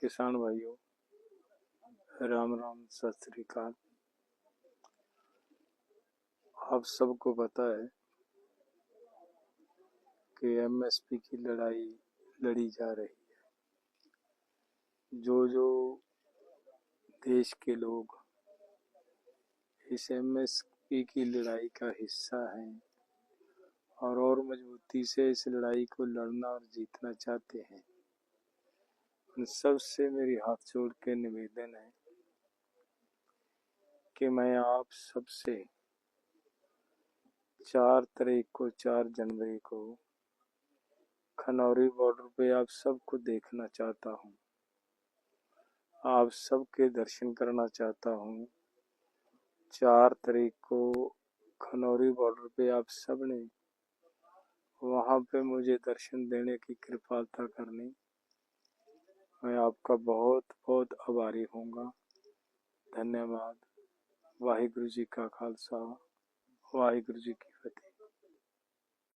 किसान भाइयों, राम राम, सत आप सबको पता है कि एमएसपी की लड़ाई लड़ी जा रही है। जो जो देश के लोग इस एमएसपी की लड़ाई का हिस्सा हैं और और मजबूती से इस लड़ाई को लड़ना और जीतना चाहते हैं उन सबसे मेरी हाथ जोड़ के निवेदन है कि मैं आप सबसे चार तारीख को, चार जनवरी को खनौरी बॉर्डर पे आप सबको देखना चाहता हूँ। आप सबके दर्शन करना चाहता हूँ। चार तारीख को खनौरी बॉर्डर पे आप सबने वहाँ पे मुझे दर्शन देने की कृपालता करनी। मैं आपका बहुत बहुत आभारी होऊँगा धन्यवाद। वाहिगुरु जी का खालसा। वाहिगुरु जी की फतेह।